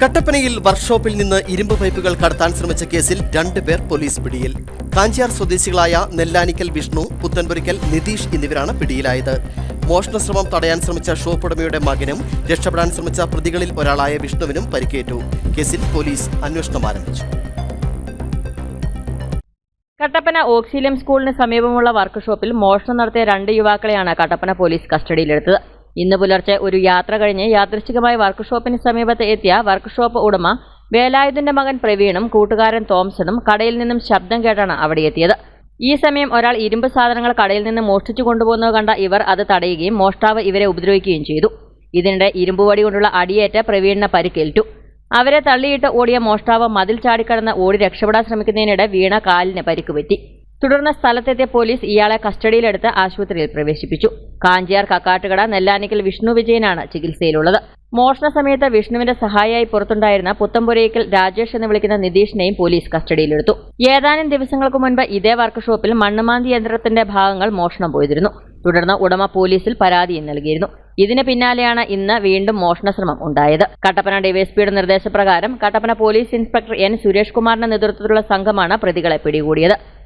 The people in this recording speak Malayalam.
കട്ടപ്പനയിൽ വർക്ക്ഷോപ്പിൽ നിന്ന് ഇരുമ്പ് പൈപ്പുകൾ കടത്താൻ ശ്രമിച്ച കേസിൽ രണ്ടുപേർ പോലീസ് പിടിയിൽ. കാഞ്ചിയാർ സ്വദേശികളായ നെല്ലാനിക്കൽ വിഷ്ണു പുത്തൻപുരിക്കൽ നിതീഷ് എന്നിവരാണ് പിടിയിലായത്. മോഷണശ്രമം തടയാൻ ശ്രമിച്ച ഷോപ്പ് ഉടമയുടെ മകനും രക്ഷപ്പെടാൻ ശ്രമിച്ച പ്രതികളിൽ ഒരാളായ വിഷ്ണുവിനും പരിക്കേറ്റു. കേസിൽ പോലീസ് അന്വേഷണം ആരംഭിച്ചു. കട്ടപ്പന ഓക്സിലിയം സ്കൂളിന് സമീപമുള്ള വർക്ക്ഷോപ്പിൽ മോഷണം നടത്തിയ രണ്ട് യുവാക്കളെയാണ് കട്ടപ്പന പോലീസ് കസ്റ്റഡിയിലെടുത്തത്. ഇന്ന് പുലർച്ചെ ഒരു യാത്ര കഴിഞ്ഞ് യാദൃശ്ചികമായി വർക്ക്ഷോപ്പിന് സമീപത്ത് എത്തിയ വർക്ക്ഷോപ്പ് ഉടമ വേലായുധന്റെ മകൻ പ്രവീണും കൂട്ടുകാരൻ തോംസണും കടയിൽ നിന്നും ശബ്ദം കേട്ടാണ് അവിടെ എത്തിയത്. ഈ സമയം ഒരാൾ ഇരുമ്പ് സാധനങ്ങൾ കടയിൽ നിന്ന് മോഷ്ടിച്ചു കൊണ്ടുപോകുന്നത് കണ്ട ഇവർ അത് തടയുകയും മോഷ്ടാവ് ഇവരെ ഉപദ്രവിക്കുകയും ചെയ്തു. ഇതിനിടെ ഇരുമ്പ് വടി കൊണ്ടുള്ള അടിയേറ്റ പ്രവീണിനെ പരിക്കേൽറ്റു അവരെ തള്ളിയിട്ട് ഓടിയ മോഷ്ടാവ് മതിൽ ചാടിക്കടന്ന് ഓടി രക്ഷപ്പെടാൻ ശ്രമിക്കുന്നതിനിടെ വീണ കാലിന് പരിക്കുപറ്റി തുടർന്ന് സ്ഥലത്തെത്തിയ പോലീസ് ഇയാളെ കസ്റ്റഡിയിലെടുത്ത് ആശുപത്രിയിൽ പ്രവേശിപ്പിച്ചു. കാഞ്ചിയാർ കക്കാട്ടുകട നെല്ലാനിക്കൽ വിഷ്ണു വിജയനാണ് ചികിത്സയിലുള്ളത്. മോഷണ സമയത്ത് വിഷ്ണുവിന്റെ സഹായിയായി പുറത്തുണ്ടായിരുന്ന പുത്തമ്പുരയ്ക്കൽ രാജേഷ് എന്ന് വിളിക്കുന്ന നിതീഷിനെയും പോലീസ് കസ്റ്റഡിയിലെടുത്തു. ഏതാനും ദിവസങ്ങൾക്ക് മുൻപ് ഇതേ വർക്ക്ഷോപ്പിൽ മണ്ണുമാന്തി യന്ത്രത്തിന്റെ ഭാഗങ്ങൾ മോഷണം പോയിരുന്നു തുടർന്ന് ഉടമ പോലീസിൽ പരാതിയും നൽകിയിരുന്നു. ഇതിന് പിന്നാലെയാണ് ഇന്ന് വീണ്ടും മോഷണശ്രമം ഉണ്ടായത്. കട്ടപ്പന ഡിവൈഎസ്പിയുടെ നിർദ്ദേശപ്രകാരം Kattappana police inspector N Suresh കുമാറിന്റെ നേതൃത്വത്തിലുള്ള സംഘമാണ് പ്രതികളെ പിടികൂടിയത്.